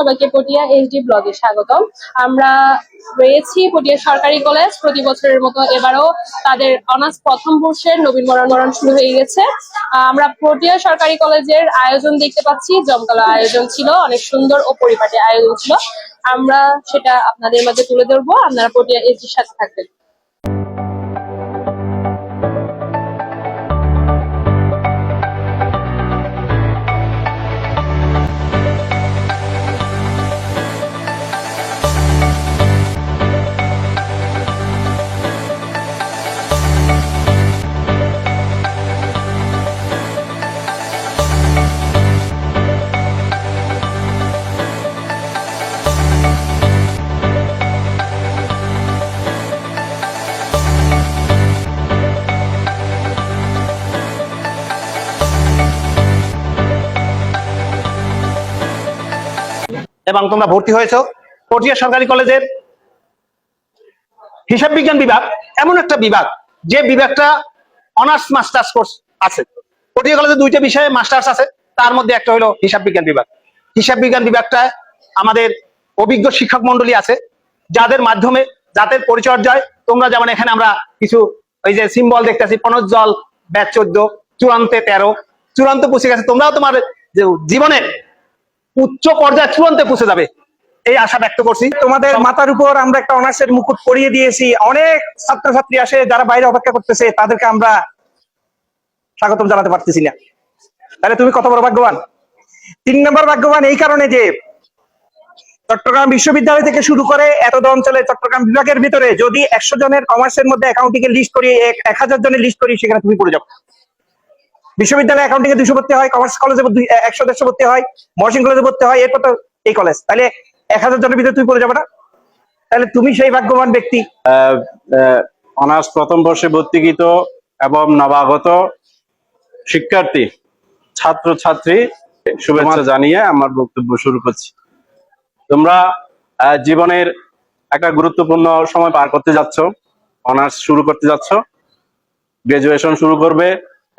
সবাইকে পটিয়া এইচডি ব্লগে স্বাগতম। আমরা রয়েছি পটিয়া সরকারি কলেজ। প্রতি বছরের মতো এবারও তাদের অনার্স প্রথম বর্ষের নবীন বরণ শুরু হয়ে গেছে। আমরা পটিয়া সরকারি কলেজের আয়োজন দেখতে পাচ্ছি। জমকালো আয়োজন ছিল, অনেক সুন্দর ও পরিপাটি আয়োজন ছিল। আমরা সেটা আপনাদের মাঝে তুলে ধরবো। আপনারা পটিয়া এইচডির সাথে থাকবেন। এবং তোমরা ভর্তি হয়েছো। পটিয়া সরকারি কলেজের হিসাব বিজ্ঞান বিভাগ, এমন একটা বিভাগ, যে বিভাগটা অনার্স মাস্টার্স কোর্স আছে। পটিয়া কলেজে দুইটা বিষয়ে মাস্টার্স আছে, তার মধ্যে একটা হলো হিসাব বিজ্ঞান বিভাগ। হিসাব বিজ্ঞান বিভাগটা আমাদের অভিজ্ঞ শিক্ষক মন্ডলী আছে, যাদের মাধ্যমে যাদের পরিচর্যায় তোমরা যেমন এখানে আমরা কিছু ওই যে সিম্বল দেখতেছি পনজ্জল ব্যাচ চোদ্দ, চূড়ান্তে তেরো, চূড়ান্ত পৌঁছে গেছে তোমরাও তোমার জীবনের উচ্চ পর্যায়ে চূড়ান্তে পৌঁছে যাবে। এই আশা ব্যক্ত করছি। তোমাদের মাথার উপর আমরা একটা অনার্সের মুকুট পরিয়ে দিয়েছি। অনেক ছাত্রছাত্রী আসে যারা বাইরে অপেক্ষা করতেছে তাদেরকে আমরা স্বাগতম জানাতে পারতেছি না। তাহলে তুমি কত বড় ভাগ্যবান? তিন নম্বর ভাগ্যবান এই কারণে যে চট্টগ্রাম বিশ্ববিদ্যালয় থেকে শুরু করে এত অঞ্চলে চট্টগ্রাম বিভাগের ভিতরে যদি একশো জনের কমার্সের মধ্যে অ্যাকাউন্টিং এর লিস্ট করি এক- এক হাজার জনের লিস্ট করি সেখানে তুমি পড়ে যাবে বিশ্ববিদ্যালয়ে অ্যাকাউন্টিং এ দুশো ভর্তি হয় কমার্স কলেজে একশো দেড়শো ভর্তি হয় মহসিন কলেজে ভর্তি হয় এরপর তো এই কলেজ তাহলে এক হাজার জনের ভিতরে তুমি পড়ে যাবে না তাহলে তুমি সেই ভাগ্যবান ব্যক্তি। অনার্স প্রথম বর্ষে ভর্তিকৃত এবং নবাগত শিক্ষার্থী ছাত্র ছাত্রী শুভেচ্ছা জানিয়ে আমার বক্তব্য শুরু করছি। তোমরা জীবনের একটা গুরুত্বপূর্ণ সময় পার করতে যাচ্ছ অনার্স শুরু করতে যাচ্ছ গ্রাজুয়েশন শুরু করবে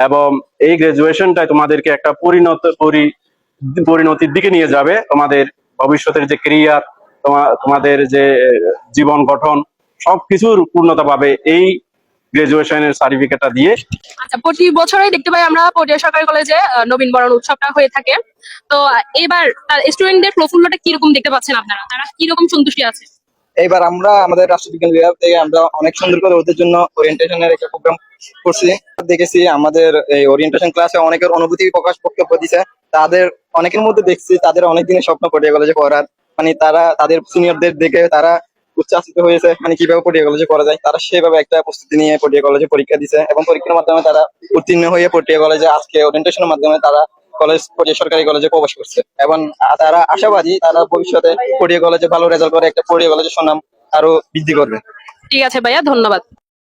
এবং এই গ্রাজুয়েশনটাই তোমাদেরকে একটা পরিণত, পরি- পরিণতির দিকে নিয়ে যাবে। তোমাদের ভবিষ্যতের যে কেরিয়ার তোমাদের যে জীবন গঠন, সবকিছুর পূর্ণতা পাবে এই গ্রাজুয়েশনের সার্টিফিকেটটা দিয়ে। আচ্ছা প্রতি বছরই দেখতে পাই আমরা পটিয়া সরকারি কলেজে নবীন বরণ উৎসবটা হয়ে থাকে। তো, এবার স্টুডেন্টদের প্রফুল্লটা কীরকম দেখতে পাচ্ছেন আপনারা? তারা কীরকম সন্তুষ্টি আছে? এইবার আমরা আমাদের রাষ্ট্রবিজ্ঞান বিভাগ থেকে আমরা অনেক সুন্দর করে ওদের জন্য ওরিয়েন্টেশনের একটা প্রোগ্রাম করছি। দেখেছি আমাদের এই ওরিয়েন্টেশন ক্লাসে অনেকের অনুভূতি প্রকাশ বক্তব্য দিছে। তাদের অনেকের মধ্যে দেখছি, তাদের অনেক দিনের স্বপ্ন পটিয়া কলেজে পড়ার। মানে তারা, তাদের সিনিয়রদের দেখে তারা উচ্চাসিত হয়েছে মানে কীভাবে পটিয়া কলেজে করা যায়। তারা সেভাবে একটা প্রস্তুতি নিয়ে পটিয়া কলেজে পরীক্ষা দিছে এবং পরীক্ষার মাধ্যমে তারা উত্তীর্ণ হয়ে পটিয়া কলেজে আজকে ওরিয়েন্টেশনের মাধ্যমে তারা কলেজ পড়িয়ে সরকারি কলেজে প্রবেশ করছে। এবং তারা আশাবাদী তারা ভবিষ্যতে পড়িয়ে কলেজে ভালো রেজাল্ট করে, একটা পড়িয়ে কলেজের সুনাম আরও বৃদ্ধি করবে। ঠিক আছে ভাইয়া, ধন্যবাদ।